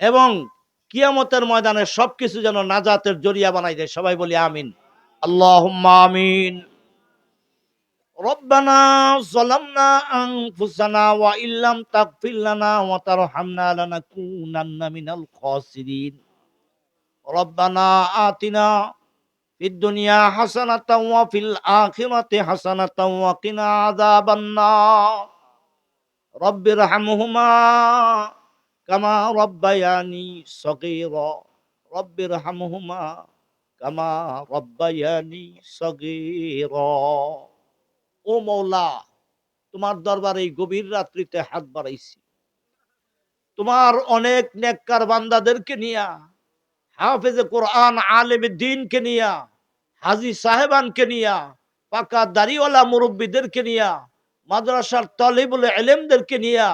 এবং কিয়ামতের ময়দানে সবকিছু যেন নাজাতের জরিয়া বানাই দেয় সবাই বলি আমিন আল্লাহ আমিন ربنا ظلمنا أنفسنا وإن لم تغفر لنا وترحمنا لنكونن من الخاسرين ربنا آتنا في الدنيا حسنة وفي الآخرة حسنة وقنا عذاب النار رب ارحمهما কামা রব্বায়ানি সগীর রব্বির হামহুমা কামা রব্বায়ানি সগীর। ও মৌলা, তোমার দরবারে গভীর রাত্রিতে হাত বাড়াইছি। তোমার অনেক নেককার বান্দাদেরকে নিয়া, হাফেজে কোরআন আলেম দিনকে নিয়া, হাজি সাহেবানকে নিয়া, পাকা দাড়িওয়ালা মুরব্বীদেরকে নিয়া, মাদ্রাসার তলিবুল এলেমদেরকে নিয়া,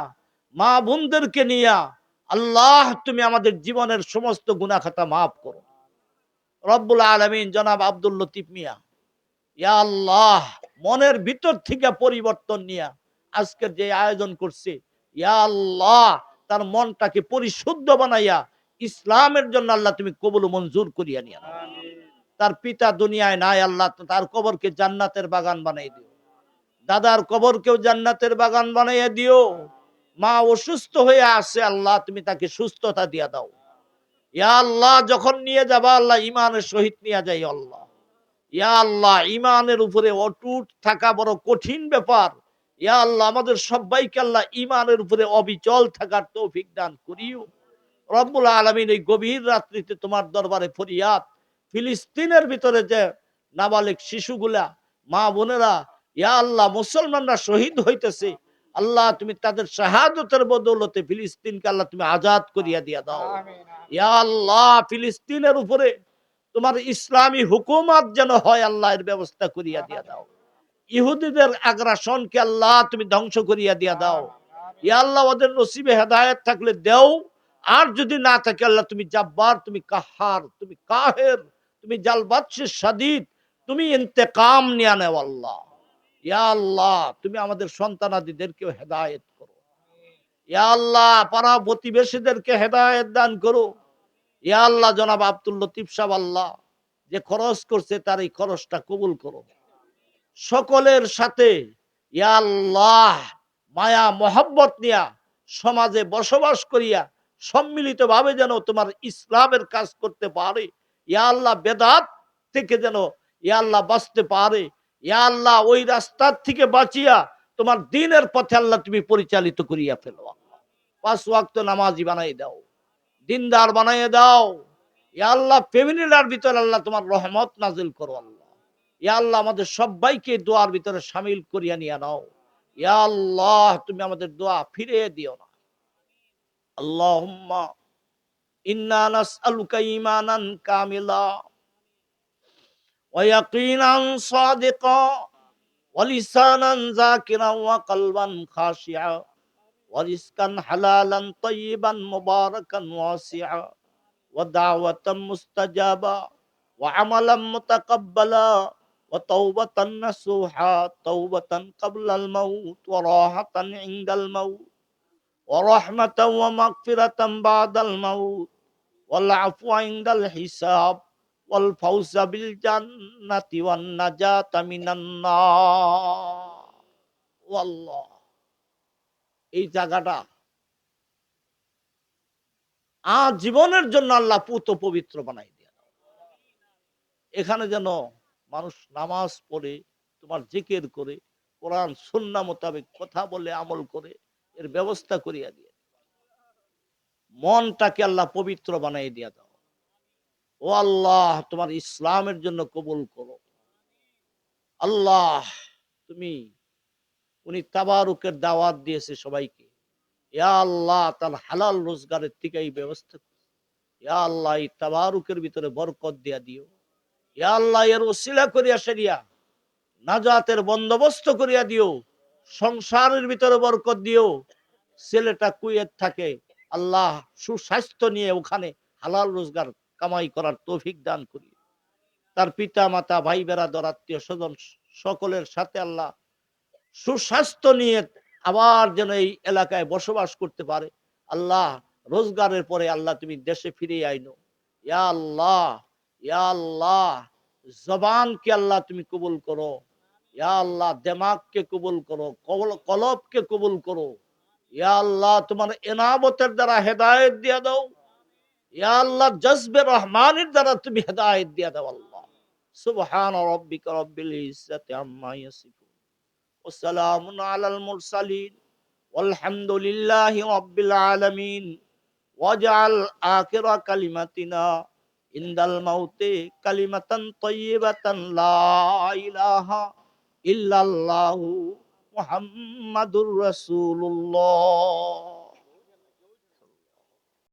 মা বোনদেরকে নিয়া আল্লাহ, তুমি আমাদের জীবনের সমস্ত গুনাখাতা মাফ করো। রব্বুল আলমিন জনাব আব্দুল লতিফ মিয়া, ইয়া আল্লাহ, মনের ভিতর থেকে পরিবর্তন নিয়া আজকের যে আয়োজন করছে, ইয়া আল্লাহ, তার মনটাকে পরিশুদ্ধ বানাইয়া ইসলামের জন্য আল্লাহ তুমি কবুল মঞ্জুর করিয়া নিয়া তার পিতা দুনিয়ায় নাই, আল্লাহ তার কবরকে জান্নাতের বাগান বানাই দিও। দাদার কবরকেও জান্নাতের বাগান বানাইয়া দিও। মা অসুস্থ হয়ে আসে আল্লাহ তুমি তাকে সুস্থতা দিয়া দাও। ইয়া আল্লাহ, যখন নিয়ে যাবা, আল্লাহ ইমানের সহিত নিয়ে যাই আল্লাহ। ইয়া আল্লাহ ইমানের উপরে অটুট থাকা বড় কঠিন ব্যাপার। ইয়া আল্লাহ, আমাদের সবাইকে আল্লাহ ইমানের উপরে অবিচল থাকার তৌফিক দান করিও। রব্বুল আলমিন এই গভীর রাত্রিতে তোমার দরবারে ফরিয়াদ, ফিলিস্তিনের ভিতরে যে নাবালিক শিশুগুলা, মা বোনেরা, ইয়া আল্লাহ, মুসলমানরা শহীদ হইতেছে আল্লাহ তুমি তাদের শাহাদতের বদৌলতে ফিলিস্তিনকে আল্লাহ তুমি আজাদ করিয়া দিয়া দাও। ইয়া আল্লাহ ফিলিস্তিনের উপরে তোমার ইসলামী হুকুমত যেন হয় আল্লাহ এর ব্যবস্থা করিয়া দিয়া দাও। ইহুদিদের আগ্রাসনকে আল্লাহ তুমি ধ্বংস করিয়া দিয়া দাও। ইয়া আল্লাহ ওদের নসিবে হেদায়েত থাকলে দেও। আর যদি না থাকে আল্লাহ তুমি জাব্বার তুমি কাহার তুমি কাহের তুমি জালবাদশের সাদিদ তুমি ইন্তেকাম নিয়ে নেও আল্লাহ। ইয়া আল্লাহ, তুমি আমাদের সন্তানাদিদেরকেও হেদায়েত করো। ইয়া আল্লাহ, পাড়া প্রতিবেশীদেরকে হেদায়েত দান করো। ইয়া আল্লাহ, জনাব আব্দুল লতিফ সাহ আল্লাহ, যে খরচ করছে তার এই খরচটা কবুল করো। সকলের সাথে ইয়া আল্লাহ, মায়া, মহব্বত নিয়া সমাজে বসবাস করিয়া সম্মিলিত ভাবে যেন তোমার ইসলামের কাজ করতে পারে। ইয়া আল্লাহ, বেদাত থেকে যেন ইয়া আল্লাহ বাঁচতে পারে। ইয়া আল্লাহ, ওই রাস্তার থেকে বাঁচিয়া তোমার দিনের পথে আল্লাহ তুমি পরিচালিত করিয়া ফেলো। আল্লাহ। পাঁচ ওয়াক্ত নামাজি বানাই দাও, দিনদার বানাই দাও। ইয়া আল্লাহ ভিতরে আল্লাহ তোমার রহমত নাজিল করো আল্লাহ। ইয়া আল্লাহ, আমাদের সবাইকে দোয়ার ভিতরে সামিল করিয়া নিয়ে নাও। ইয়া আল্লাহ, তুমি আমাদের দোয়া ফিরে দিও না। আল্লাহুম্মা, ইন্না নাসআলুকা ঈমানান কামিলা। ويقينا صادقا ولسانا ذاكرا وقلبا خاشعا ورزقا حلالا طيبا مباركا واسعا ودعوة مستجابة وعملا متقبلا وتوبة نصوحا توبة قبل الموت وراحة عند الموت ورحمة ومغفرة بعد الموت والعفو عند الحساب এই জায়গাটা আজীবনের জন্য আল্লাহ পুত পবিত্র বানাই দিয়া এখানে যেন মানুষ নামাজ পড়ে, তোমার জিকের করে, কোরআন, সুন্না মোতাবেক কথা বলে, আমল করে, এর ব্যবস্থা করিয়া দিয়ে মনটাকে আল্লাহ পবিত্র বানাই দিয়া দাও। ও আল্লাহ, তোমার ইসলামের জন্য কবুল করো। আল্লাহ, তুমি, উনি তাবারুকের দাওয়াত দিয়েছে সবাইকে। ইয়া আল্লাহ, তার হালাল রোজগারের থেকে এই ব্যবস্থা। ইয়া আল্লাহ, এই তাবারুকের ভিতরে বরকত দিয়া দিও। ইয়া আল্লাহ, এর ওসিলা করিয়া সেরিয়া, নাজাতের বন্দোবস্ত করিয়া দিও। সংসারের ভিতরে বরকত দিও। ছেলেটা কুয়েত থাকে, আল্লাহ সুস্বাস্থ্য নিয়ে ওখানে হালাল রোজগার কামাই করার তৌফিক দান করি। তার পিতা মাতা ভাই বেড়াদর আত্মীয় স্বজন সকলের সাথে আল্লাহ সুস্বাস্থ্য নিয়ে আবার যেন এই এলাকায় বসবাস করতে পারে। আল্লাহ রোজগারের পরে আল্লাহ তুমি দেশে ফিরে আইনো। ইয়া আল্লাহ ইয়া আল্লাহ, জবানকে আল্লাহ তুমি কবুল করো। ইয়া আল্লাহ, দেমাগকে কবুল করো কলবকে কবুল করো। ইয়া আল্লাহ, তোমার এনাবতের দ্বারা হেদায়েত দিয়া দাও। ইয়া আল্লাহ জজবে রহমানের দ্বারা তুমি হেদায়েত দিয়া দাও আল্লাহ। সুবহান রব্বিকা রব্বিল ইজ্জাতি আম্মা ইয়াসিফুন। ওয়া সালামুন আলাল মুরসালিন। আলহামদুলিল্লাহি রব্বিল আলামিন। ওয়াজআল আখিরা কালিমাতিনা। ইনদাল মাউতি কালিমাতান তাইয়িবাতান লা ইলাহা ইল্লাল্লাহু মুহাম্মাদুর রাসূলুল্লাহ।